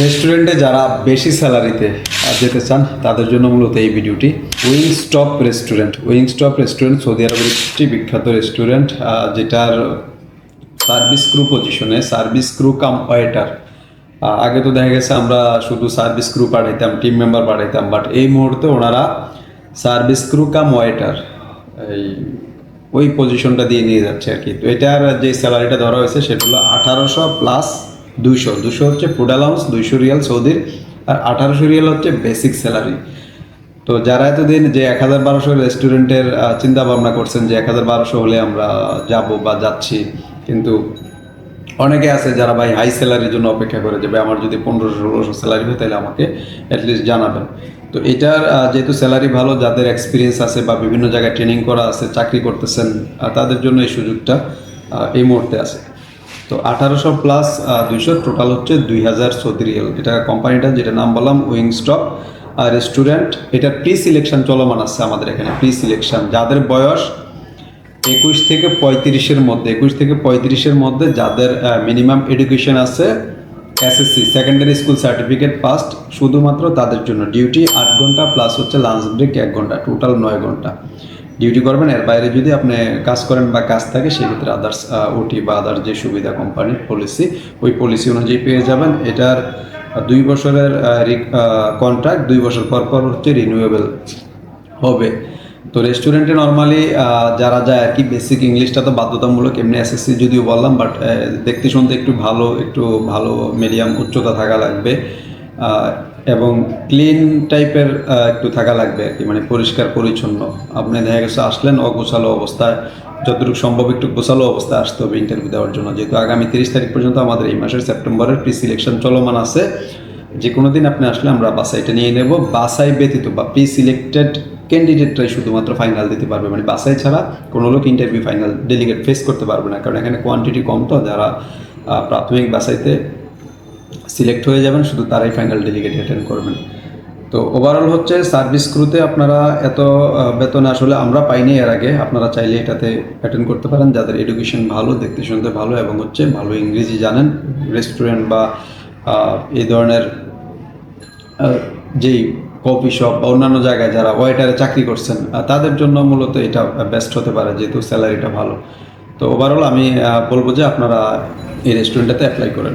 রেস্টুরেন্টে যারা বেশি স্যালারিতে যেতে চান, তাদের জন্য মূলত এই ভিডিওটি। Wingstop restaurant Wingstop restaurant Saudi আরবের একটি বিখ্যাত রেস্টুরেন্ট যেটার সার্ভিস ক্রু পজিশনে সার্ভিস ক্রু কাম ওয়েটার আগে তো দেখা গেছে আমরা শুধু সার্ভিস ক্রু পাঠাইতাম টিম মেম্বার পাঠাইতাম বাট এই মুহূর্তে ওনারা সার্ভিস ক্রু কাম ওয়েটার এই, ওই পজিশনটা দিয়ে নিয়ে যাচ্ছে আর কি। তো এটার যে স্যালারিটা ধরা হয়েছে, সেটা হলো আঠারোশো প্লাস দুইশো দুশো হচ্ছে ফুড অ্যালাউন্স দুইশো রিয়াল সৌদির, আর আঠারোশো রিয়াল হচ্ছে বেসিক স্যালারি তো যারা এতদিন যে এক হাজার বারোশো রেস্টুরেন্টের চিন্তা ভাবনা করছেন যে এক হাজার বারোশো হলে আমরা যাব বা যাচ্ছি, কিন্তু অনেকে আছে যারা ভাই হাই স্যালারির জন্য অপেক্ষা করে যে, ভাই, আমার যদি পনেরোশো, ষোলোশো স্যালারি হয়, তাহলে আমাকে অ্যাটলিস্ট জানাবেন। তো এটার যেহেতু স্যালারি ভালো, যাদের এক্সপিরিয়েন্স আছে বা বিভিন্ন জায়গায় ট্রেনিং করা আছে, চাকরি করতেছেন তাদের জন্য এই সুযোগটা এই মুহূর্তে আছে। তো আঠারোশো প্লাস দুইশো টোটাল হচ্ছে দুই হাজার সৌদি রিয়াল এটা কোম্পানিটা যেটা নাম বললাম উইং স্টপ রেস্টুরেন্ট এটা প্রি সিলেকশন চলমান আছে আমাদের এখানে প্রি সিলেকশন যাদের বয়স একুশ থেকে পঁয়ত্রিশের মধ্যে, একুশ থেকে পঁয়ত্রিশের মধ্যে যাদের মিনিমাম এডুকেশন আছে SSC secondary school certificate passed শুধুমাত্র তাদের জন্য ডিউটি আট ঘণ্টা প্লাস হচ্ছে লাঞ্চ ব্রেক এক ঘণ্টা টোটাল নয় ঘণ্টা। ডিউটি করবেন, এর বাইরে যদি আপনি কাজ করেন বা কাজ থাকে, সেক্ষেত্রে আদার্স ওটি বা আদার্স যে সুবিধা কোম্পানির পলিসি ওই পলিসি অনুযায়ী পেয়ে যাবেন। এটার দুই বছরের কন্ট্রাক্ট দুই বছর পর পর হচ্ছে রিনিউয়েবল হবে। তো রেস্টুরেন্টে নর্মালি যারা যায় আর কি বেসিক ইংলিশটা তো বাধ্যতামূলক, এমনি এসএসসি যদিও বললাম বাট দেখতে শুনতে একটু ভালো একটু ভালো মিডিয়াম উচ্চতা থাকা লাগবে। এবং ক্লিন টাইপের একটু থাকা লাগবে আর কি মানে পরিষ্কার, পরিচ্ছন্ন। আপনি দেখা গেছে আসলেন অগোছালো অবস্থায়, যতটুকু সম্ভব একটু গোছালো অবস্থায় আসতে হবে ইন্টারভিউ দেওয়ার জন্য। যেহেতু আগামী তিরিশ তারিখ পর্যন্ত আমাদের এই মাসের সেপ্টেম্বরের প্রি সিলেকশন চলমান আছে যে কোনো দিন আপনি আসলে আমরা বাসাইটা নিয়ে নেব। বাসাই ব্যতীত বা প্রি সিলেক্টেড ক্যান্ডিডেটরাই শুধুমাত্র ফাইনাল দিতে পারবে। মানে বাসাই ছাড়া কোনো লোক ইন্টারভিউ ফাইনাল ডেলিগেট ফেস করতে পারবে না। কারণ এখানে কোয়ান্টিটি কম তো, যারা প্রাথমিক বাসাইতে সিলেক্ট হয়ে যাবেন, শুধু তারাই ফাইনাল ডেলিগেট অ্যাটেন্ড করবেন। তো ওভারঅল হচ্ছে সার্ভিস ক্রুতে আপনারা এত বেতন আসলে আমরা পাইনি এর আগে। আপনারা চাইলে এটাতে অ্যাটেন্ড করতে পারেন। যাদের এডুকেশন ভালো, দেখতে শুনতে ভালো এবং হচ্ছে ভালো ইংরেজি জানেন রেস্টুরেন্ট বা এই ধরনের যেই কফি শপ বা অন্যান্য জায়গায় যারা ওয়েটারে চাকরি করছেন তাদের জন্য মূলত এটা বেস্ট হতে পারে, যেহেতু স্যালারিটা ভালো। তো ওভারঅল আমি বলব যে আপনারা এই রেস্টুরেন্টটাতে অ্যাপ্লাই করেন।